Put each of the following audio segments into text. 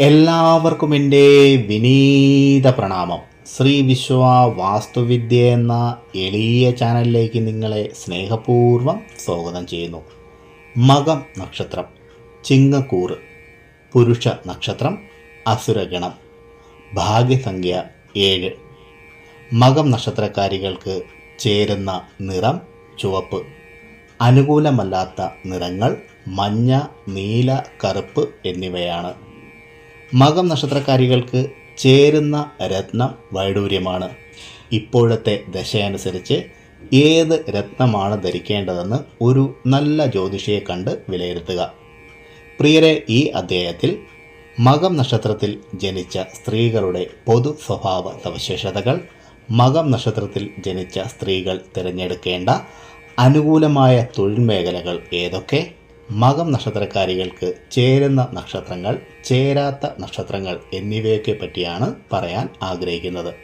എല്ലാവർക്കും എന്റെ വിനീത പ്രണാമം. ശ്രീ വിശ്വ വാസ്തുവിദ്യ എന്ന എളിയ ചാനലിലേക്ക് നിങ്ങളെ സ്നേഹപൂർവം സ്വാഗതം ചെയ്യുന്നു. മകം നക്ഷത്രം ചിങ്ങക്കൂറ് പുരുഷ നക്ഷത്രം അസുരഗണം ഭാഗ്യസംഖ്യ ഏഴ്. മകം നക്ഷത്രക്കാരികൾക്ക് ചേരുന്ന നിറം ചുവപ്പ്. അനുകൂലമല്ലാത്ത നിറങ്ങൾ മഞ്ഞ നീല കറുപ്പ് എന്നിവയാണ്. മകം നക്ഷത്രക്കാരികൾക്ക് ചേരുന്ന രത്നം വൈഡൂര്യമാണ്. ഇപ്പോഴത്തെ ദശയനുസരിച്ച് ഏത് രത്നമാണ് ധരിക്കേണ്ടതെന്ന് ഒരു നല്ല ജ്യോതിഷിയെ കണ്ട് വിലയിരുത്തുക. പ്രിയരെ ഈ അധ്യായത്തിൽ മകം നക്ഷത്രത്തിൽ ജനിച്ച സ്ത്രീകളുടെ പൊതു സ്വഭാവ സവിശേഷതകൾ മകം നക്ഷത്രത്തിൽ ജനിച്ച സ്ത്രീകൾ തിരഞ്ഞെടുക്കേണ്ട അനുകൂലമായ തൊഴിൽ മേഖലകൾ ഏതൊക്കെ? മകം നക്ഷത്രക്കാരികൾക്ക് ചേരുന്ന നക്ഷത്രങ്ങൾ ചേരാത്ത നക്ഷത്രങ്ങൾ എന്നിവയൊക്കെ പറ്റിയാണ് പറയാൻ ആഗ്രഹിക്കുന്നത്.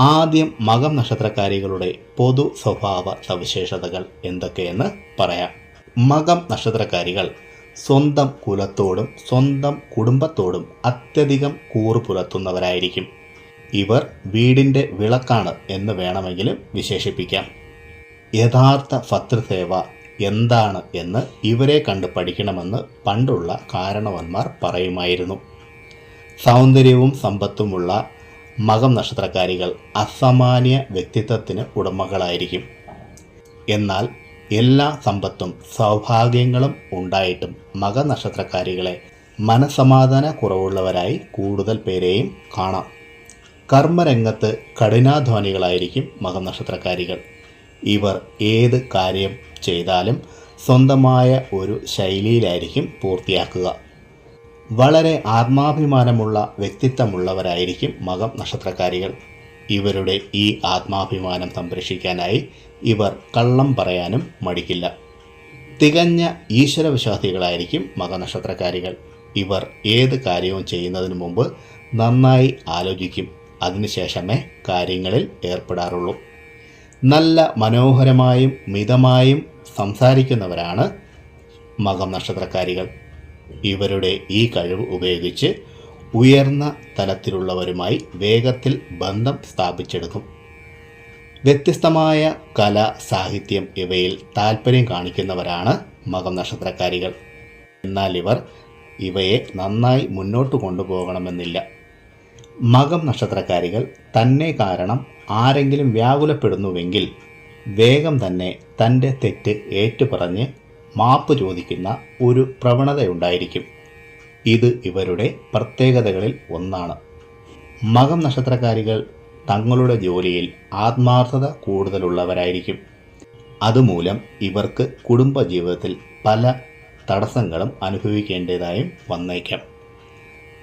ആദ്യം മകം നക്ഷത്രക്കാരികളുടെ പൊതു സ്വഭാവ സവിശേഷതകൾ എന്തൊക്കെയെന്ന് പറയാം. മകം നക്ഷത്രക്കാരികൾ സ്വന്തം കുലത്തോടും സ്വന്തം കുടുംബത്തോടും അത്യധികം കൂറ് പുലർത്തുന്നവരായിരിക്കും. ഇവർ വീടിന്റെ വിളക്കാണ് എന്ന് വേണമെങ്കിലും വിശേഷിപ്പിക്കാം. യഥാർത്ഥ ഭർത്തൃസേവ എന്താണ് എന്ന് ഇവരെ കണ്ട് പഠിക്കണമെന്ന് പണ്ടുള്ള കാരണവന്മാർ പറയുമായിരുന്നു. സൗന്ദര്യവും സമ്പത്തുമുള്ള മകം നക്ഷത്രക്കാരികൾ അസാമാന്യ വ്യക്തിത്വത്തിന് ഉടമകളായിരിക്കും. എന്നാൽ എല്ലാ സമ്പത്തും സൗഭാഗ്യങ്ങളും ഉണ്ടായിട്ടും മക നക്ഷത്രക്കാരികളെ മനസമാധാന കുറവുള്ളവരായി കൂടുതൽ പേരെയും കാണാം. കർമ്മരംഗത്ത് കഠിനാധ്വാനികളായിരിക്കും മകനക്ഷത്രക്കാരികൾ ഇവർ ഏത് കാര്യം ചെയ്താലും സ്വന്തമായ ഒരു ശൈലിയിലായിരിക്കും പൂർത്തിയാക്കുക. വളരെ ആത്മാഭിമാനമുള്ള വ്യക്തിത്വമുള്ളവരായിരിക്കും മകം നക്ഷത്രക്കാരികൾ. ഇവരുടെ ഈ ആത്മാഭിമാനം സംരക്ഷിക്കാനായി ഇവർ കള്ളം പറയാനും മടിക്കില്ല. തികഞ്ഞ ഈശ്വരവിശ്വാസികളായിരിക്കും മകനക്ഷത്രക്കാരികൾ ഇവർ ഏത് കാര്യവും ചെയ്യുന്നതിന് മുമ്പ് നന്നായി ആലോചിക്കും. അതിനുശേഷമേ കാര്യങ്ങളിൽ ഏർപ്പെടാറുള്ളൂ. നല്ല മനോഹരമായും മിതമായും സംസാരിക്കുന്നവരാണ് മകം നക്ഷത്രക്കാരികൾ. ഇവരുടെ ഈ കഴിവ് ഉപയോഗിച്ച് ഉയർന്ന തലത്തിലുള്ളവരുമായി വേഗത്തിൽ ബന്ധം സ്ഥാപിച്ചെടുക്കും. വ്യത്യസ്തമായ കല സാഹിത്യം ഇവയിൽ താല്പര്യം കാണിക്കുന്നവരാണ് മകം നക്ഷത്രക്കാരികൾ. എന്നാൽ ഇവർ ഇവയെ നന്നായി മുന്നോട്ട് കൊണ്ടുപോകണമെന്നില്ല. മകം നക്ഷത്രക്കാരികൾ തന്നെ കാരണം ആരെങ്കിലും വ്യാകുലപ്പെടുന്നുവെങ്കിൽ വേഗം തന്നെ തന്റെ തെറ്റ് ഏറ്റുപറഞ്ഞ് മാപ്പ് ചോദിക്കുന്ന ഒരു പ്രവണതയുണ്ടായിരിക്കും. ഇത് ഇവരുടെ പ്രത്യേകതകളിൽ ഒന്നാണ്. മകം നക്ഷത്രക്കാരികൾ തങ്ങളുടെ ജോലിയിൽ ആത്മാർത്ഥത കൂടുതലുള്ളവരായിരിക്കും. അതുമൂലം ഇവർക്ക് കുടുംബജീവിതത്തിൽ പല തടസ്സങ്ങളും അനുഭവിക്കേണ്ടതായും വന്നേക്കാം.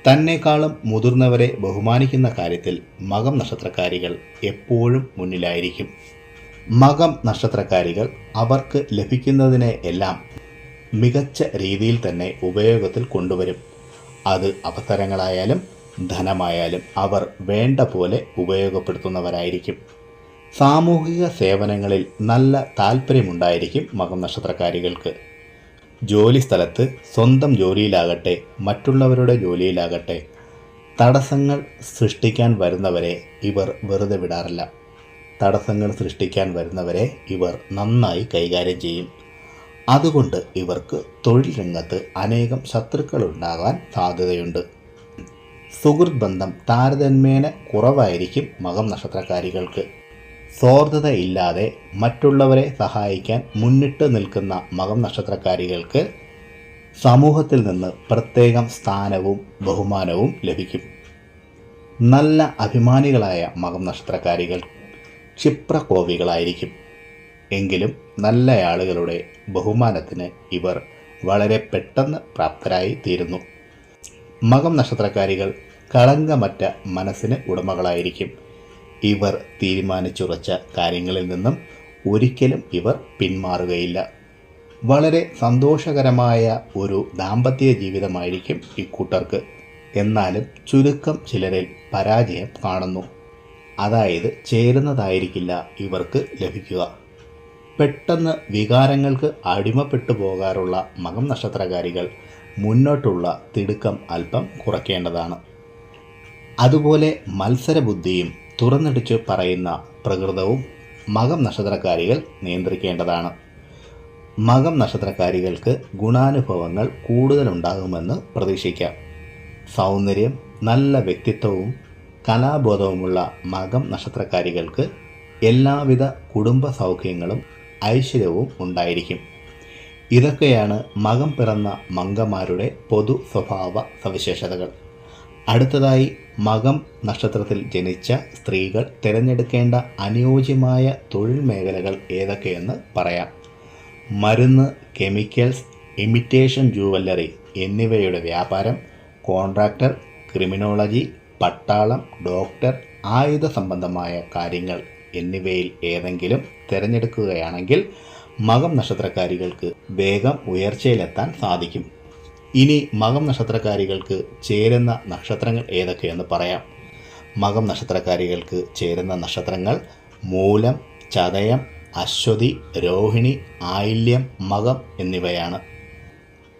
തന്നെക്കാളും മുതിർന്നവരെ ബഹുമാനിക്കുന്ന കാര്യത്തിൽ മകം നക്ഷത്രക്കാരികൾ എപ്പോഴും മുന്നിലായിരിക്കും. മകം നക്ഷത്രക്കാരികൾ അവർക്ക് ലഭിക്കുന്നതിനെ എല്ലാം മികച്ച രീതിയിൽ തന്നെ ഉപയോഗത്തിൽ കൊണ്ടുവരും. അത് അവസരങ്ങളായാലും ധനമായാലും അവർ വേണ്ട പോലെ ഉപയോഗപ്പെടുത്തുന്നവരായിരിക്കും. സാമൂഹിക സേവനങ്ങളിൽ നല്ല താല്പര്യമുണ്ടായിരിക്കും മകം നക്ഷത്രക്കാരികൾക്ക്. ജോലി സ്ഥലത്ത് സ്വന്തം ജോലിയിലാകട്ടെ മറ്റുള്ളവരുടെ ജോലിയിലാകട്ടെ തടസ്സങ്ങൾ സൃഷ്ടിക്കാൻ വരുന്നവരെ ഇവർ വെറുതെ വിടാറില്ല. തടസ്സങ്ങൾ സൃഷ്ടിക്കാൻ വരുന്നവരെ ഇവർ നന്നായി കൈകാര്യം ചെയ്യും. അതുകൊണ്ട് ഇവർക്ക് തൊഴിൽ രംഗത്ത് അനേകം ശത്രുക്കൾ ഉണ്ടാകാൻ സാധ്യതയുണ്ട്. സുഹൃത് ബന്ധം താരതമ്യേന കുറവായിരിക്കും മകം നക്ഷത്രക്കാരികൾക്ക്. സ്വാർത്ഥതയില്ലാതെ മറ്റുള്ളവരെ സഹായിക്കാൻ മുന്നിട്ട് നിൽക്കുന്ന മകം നക്ഷത്രക്കാരികൾക്ക് സമൂഹത്തിൽ നിന്ന് പ്രത്യേകം സ്ഥാനവും ബഹുമാനവും ലഭിക്കും. നല്ല അഭിമാനികളായ മകം നക്ഷത്രക്കാരികൾ ക്ഷിപ്രകോപികളായിരിക്കും. എങ്കിലും നല്ല ആളുകളുടെ ബഹുമാനത്തിന് ഇവർ വളരെ പെട്ടെന്ന് പ്രാപ്തരായി തീരുന്നു. മകം നക്ഷത്രക്കാരികൾ കളങ്കമറ്റ മനസ്സിന് ഉടമകളായിരിക്കും. ഇവർ തീരുമാനിച്ചുറച്ച കാര്യങ്ങളിൽ നിന്നും ഒരിക്കലും ഇവർ പിന്മാറുകയില്ല. വളരെ സന്തോഷകരമായ ഒരു ദാമ്പത്യ ജീവിതമായിരിക്കും ഇക്കൂട്ടർക്ക്. എന്നാലും ചുരുക്കം ചിലരിൽ പരാജയം കാണുന്നു. അതായത് ചേരുന്നതായിരിക്കില്ല ഇവർക്ക് ലഭിക്കുക. പെട്ടെന്ന് വികാരങ്ങൾക്ക് അടിമപ്പെട്ടു പോകാറുള്ള മകം നക്ഷത്രകാരികൾ മുന്നോട്ടുള്ള തിടുക്കം അല്പം കുറയ്ക്കേണ്ടതാണ് അതുപോലെ മത്സരബുദ്ധിയും തുറന്നിടിച്ചു പറയുന്ന പ്രകൃതവും മകം നക്ഷത്രക്കാരികൾ നിയന്ത്രിക്കേണ്ടതാണ്. മകം നക്ഷത്രക്കാരികൾക്ക് ഗുണാനുഭവങ്ങൾ കൂടുതലുണ്ടാകുമെന്ന് പ്രതീക്ഷിക്കാം. സൗന്ദര്യം നല്ല വ്യക്തിത്വവും കലാബോധവുമുള്ള മകം നക്ഷത്രക്കാരികൾക്ക് എല്ലാവിധ കുടുംബ സൗഖ്യങ്ങളും ഐശ്വര്യവും ഉണ്ടായിരിക്കും. ഇതൊക്കെയാണ് മകം പിറന്ന മങ്കമാരുടെ പൊതു സ്വഭാവ സവിശേഷതകൾ. അടുത്തതായി മകം നക്ഷത്രത്തിൽ ജനിച്ച സ്ത്രീകൾ തിരഞ്ഞെടുക്കേണ്ട അനുയോജ്യമായ തൊഴിൽ മേഖലകൾ ഏതൊക്കെയെന്ന് പറയാം. മരുന്ന് കെമിക്കൽസ് ഇമിറ്റേഷൻ ജുവല്ലറി എന്നിവയുടെ വ്യാപാരം കോൺട്രാക്ടർ ക്രിമിനോളജി പട്ടാളം ഡോക്ടർ ആയുധ സംബന്ധമായ കാര്യങ്ങൾ എന്നിവയിൽ ഏതെങ്കിലും തിരഞ്ഞെടുക്കുകയാണെങ്കിൽ മകം നക്ഷത്രക്കാരികൾക്ക് വേഗം ഉയർച്ചയിലെത്താൻ സാധിക്കും. ഇനി മകം നക്ഷത്രക്കാരികൾക്ക് ചേരുന്ന നക്ഷത്രങ്ങൾ ഏതൊക്കെയെന്ന് പറയാം. മകം നക്ഷത്രക്കാരികൾക്ക് ചേരുന്ന നക്ഷത്രങ്ങൾ മൂലം ചതയം അശ്വതി രോഹിണി ആയില്യം മകം എന്നിവയാണ്.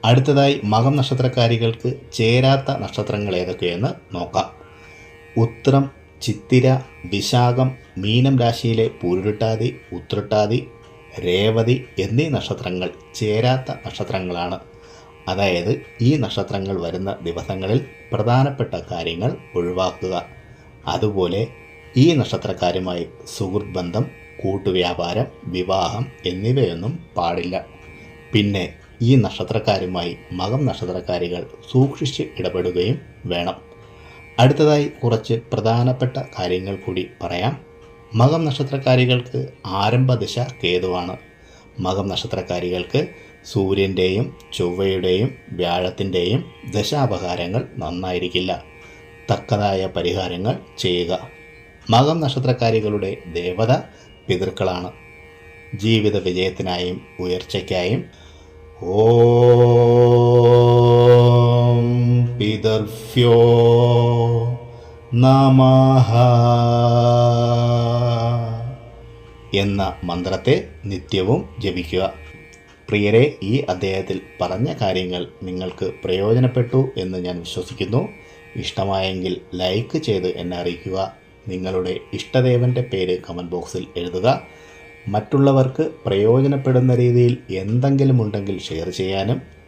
അടുത്തതായി മകം നക്ഷത്രക്കാരികൾക്ക് ചേരാത്ത നക്ഷത്രങ്ങൾ ഏതൊക്കെയെന്ന് നോക്കാം. ഉത്രം ചിത്തിര വിശാഖം മീനം രാശിയിലെ പൂരുരുട്ടാതി ഉത്രട്ടാതി രേവതി എന്നീ നക്ഷത്രങ്ങൾ ചേരാത്ത നക്ഷത്രങ്ങളാണ്. അതായത് ഈ നക്ഷത്രങ്ങൾ വരുന്ന ദിവസങ്ങളിൽ പ്രധാനപ്പെട്ട കാര്യങ്ങൾ ഒഴിവാക്കുക. അതുപോലെ ഈ നക്ഷത്രക്കാരുമായി സുഹൃത്ത് ബന്ധം കൂട്ടുവ്യാപാരം വിവാഹം എന്നിവയൊന്നും പാടില്ല. പിന്നെ ഈ നക്ഷത്രക്കാരുമായി മകം നക്ഷത്രക്കാരികൾ സൂക്ഷിച്ച് ഇടപെടുകയും വേണം. അടുത്തതായി കുറച്ച് പ്രധാനപ്പെട്ട കാര്യങ്ങൾ കൂടി പറയാം. മകം നക്ഷത്രക്കാരികൾക്ക് ആരംഭ ദിശ കേതുവാണ്. മകം നക്ഷത്രക്കാരികൾക്ക് സൂര്യന്റെയും ചൊവ്വയുടെയും വ്യാഴത്തിന്റെയും ദശാപകാരങ്ങൾ നന്നായിരിക്കില്ല. തക്കതായ പരിഹാരങ്ങൾ ചെയ്യുക. മകം നക്ഷത്രക്കാരികളുടെ ദേവത പിതൃക്കളാണ്. ജീവിത വിജയത്തിനായും ഉയർച്ചയ്ക്കായും ഓം പിതർഭ്യോ നമഃ. എന്ന മന്ത്രത്തെ നിത്യവും ജപിക്കുക. പ്രിയരെ ഈ അദ്ദേഹത്തിൽ പറഞ്ഞ കാര്യങ്ങൾ നിങ്ങൾക്ക് പ്രയോജനപ്പെട്ടു എന്ന് ഞാൻ വിശ്വസിക്കുന്നു. ഇഷ്ടമായെങ്കിൽ ലൈക്ക് ചെയ്ത് എന്നെ അറിയിക്കുക. നിങ്ങളുടെ ഇഷ്ടദേവന്റെ പേര് കമന്റ് ബോക്സിൽ എഴുതുക. മറ്റുള്ളവർക്ക് പ്രയോജനപ്പെടുന്ന രീതിയിൽ എന്തെങ്കിലും ഉണ്ടെങ്കിൽ ഷെയർ ചെയ്യാനും